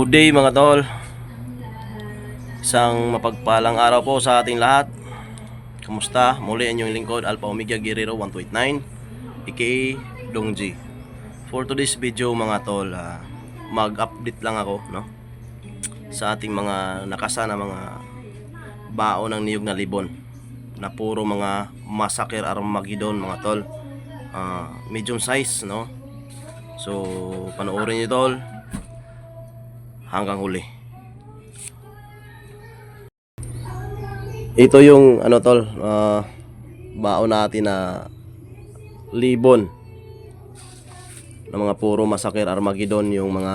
Good day mga tol. Isang mapagpalang araw po sa ating lahat. Kumusta? Muli ang inyong lingkod Alpha Omega Guerrero 1289 aka Dongji. For today's video mga tol, ah, mag-update lang ako no sa ating mga nakasana mga baon ng niyog na libon na puro mga massacre Armageddon mga tol. Ah, medium size no. So panoorin niyo tol hanggang huli. Ito yung ano tol, ah, baon natin na libon ng mga puro masakir Armageddon yung mga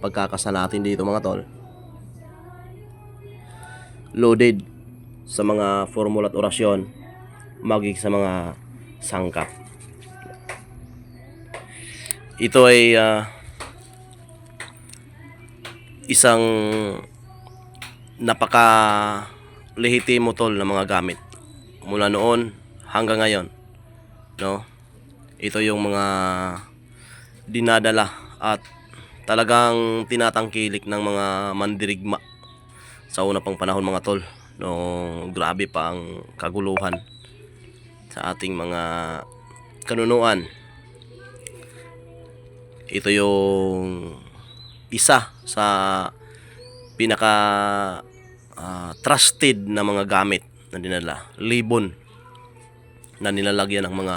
pagkakasa natin dito mga tol. Loaded sa mga formula at orasyon magig sa mga sangkap. Ito ay ah, isang napaka lehitimo tol na mga gamit. Mula noon hanggang ngayon no? Ito yung mga dinadala at talagang tinatangkilik ng mga mandirigma sa una pang panahon mga tol. No grabe pa ang kaguluhan sa ating mga kanunuan. Ito yung isa sa pinaka ah, trusted na mga gamit na dinala. Libon na nilalagyan ng mga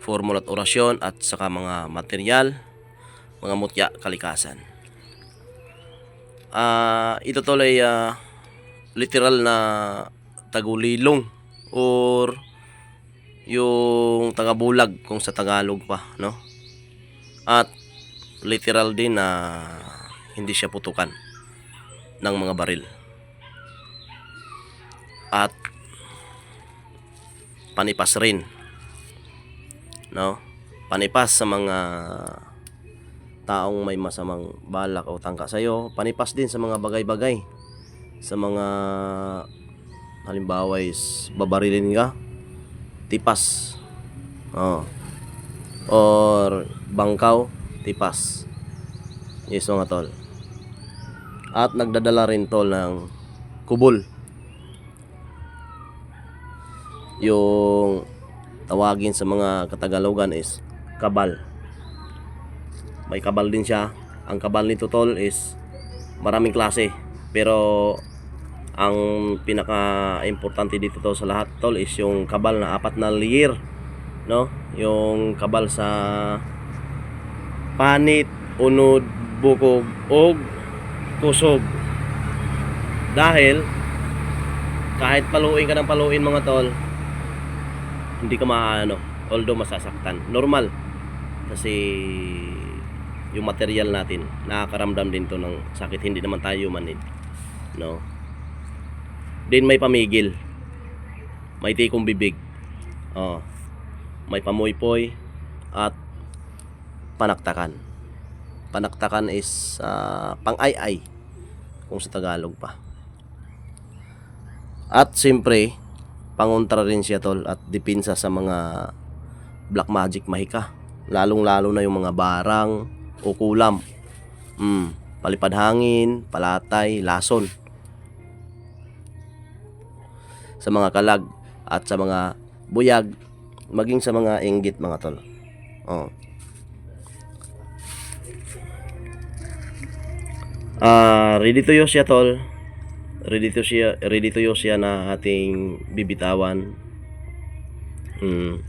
formula at orasyon at saka mga material, mga mutya, kalikasan. Ah, ito tol ay ah, literal na tagulilong or yung tagabulag kung sa Tagalog pa, no? At literal din na hindi siya putukan ng mga baril. At panipas rin. No? Panipas sa mga taong may masamang balak o tangka sa iyo, panipas din sa mga bagay-bagay. Sa mga halimbawa is babarilin ka, tipas. Oh. Or bangkaw, tipas. Yes mga tol. At nagdadala rin tol ng kubol. Yung tawagin sa mga Katagalogan is kabal. May kabal din siya. Ang kabal nito tol is maraming klase. Pero ang pinaka-importante dito tol sa lahat tol is yung kabal na apat na layer. No? Yung kabal sa panit, unod, bukog, og kusog. Dahil kahit paluin ka ng paluin mga tol, hindi ka maano, although masasaktan. Normal. Kasi yung material natin, nakakaramdam din to ng sakit. Hindi naman tayo manid. No? Din may pamigil. May tikong bibig. Oh. May pamoy-poy at panaktakan. Panaktakan is ah, pang-ay-ay kung sa Tagalog pa. At siyempre, pangontra rin siya tol at dipinsa sa mga black magic mahika. Lalong-lalo na yung mga barang o kulam. Mm, palipad hangin, palatay, lason. Sa mga kalag at sa mga buyag, maging sa mga inggit mga tol. Oh. Ah, ready to use siya tol. Ready to siya, ready to use siya na ating bibitawan. Mm.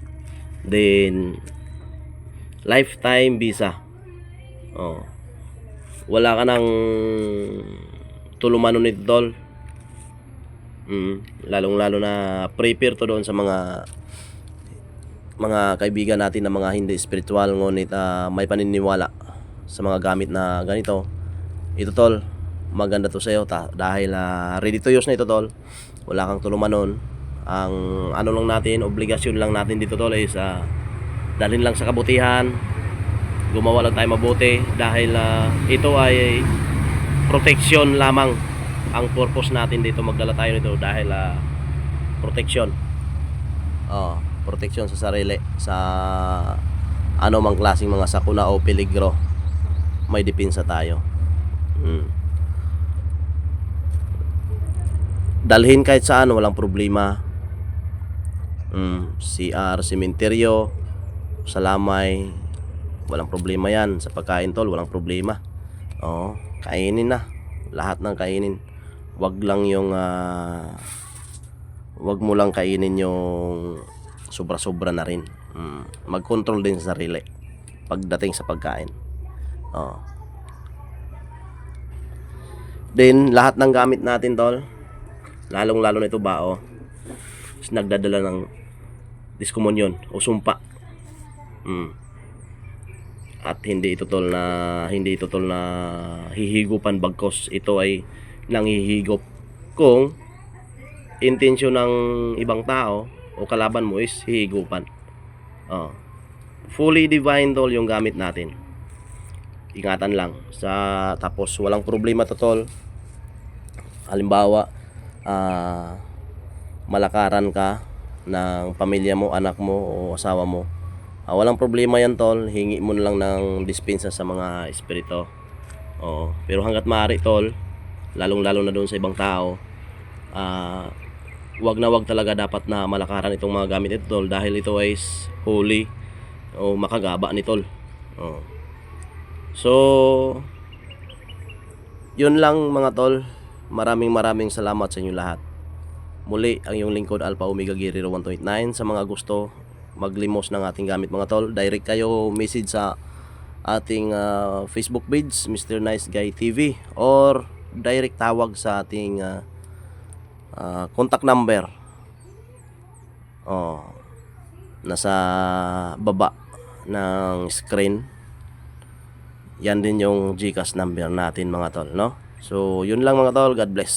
Then lifetime visa. Oh. Wala ka nang tulumano nito tol. Mm, lalong lalo na prepare to doon sa mga mga kaibigan natin na mga hindi spiritual ngunit ah, may paniniwala sa mga gamit na ganito ito tol maganda to sa'yo ta, dahil ah, ready to use na ito tol. Wala kang tulumanon ang ano lang natin obligasyon lang natin dito tol is uh, dalhin lang sa kabutihan. Gumawa lang tayo mabuti dahil ah, ito ay protection lamang ang purpose natin dito magdala tayo nito dahil ah, protection oh, protection sa sarili sa ano mang klaseng mga sakuna o peligro. May depensa tayo Hmm. Dalhin kahit saan, walang problema. Hmm. CR, sementeryo, salamay, walang problema yan. Sa pagkain tol, walang problema. Oo, kainin na. Lahat ng kainin. Wag lang yung uh, wag mo lang kainin yung sobra-sobra na rin. Mm. Mag-control din sa sarili pagdating sa pagkain. Oh. Then, lahat ng gamit natin, tol, lalong-lalo na ito bao, is nagdadala ng diskomunyon o sumpa. Mm. At hindi ito tol na hindi ito tol na hihigupan bagkos ito ay nanghihigop kung intensyon ng ibang tao o kalaban mo is hihigupan. Oh. Fully divine tol yung gamit natin ingatan lang. Sa tapos walang problema to tol. Halimbawa ah, malakaran ka ng pamilya mo anak mo o asawa mo. Ah, walang problema yan tol. Hingi mo na lang ng dispensa sa mga espiritu. Oo. pero hanggat maaari tol lalong lalo na doon sa ibang tao ah, wag na wag talaga dapat na malakaran itong mga gamit ito tol dahil ito ay holy o makagaba ni tol. Oo. So, yun lang mga tol. Maraming maraming salamat sa inyo lahat. Muli, ang iyong lingkod Alpha Omega Guerrero 1.9 sa mga gusto maglimos ng ating gamit mga tol. Direct kayo message sa ating ah, Facebook page, Mr. Nice Guy TV or direct tawag sa ating ah, ah, contact number. Oh, nasa baba ng screen yan din yung Gcash number natin mga tol, no? So, yun lang mga tol. God bless.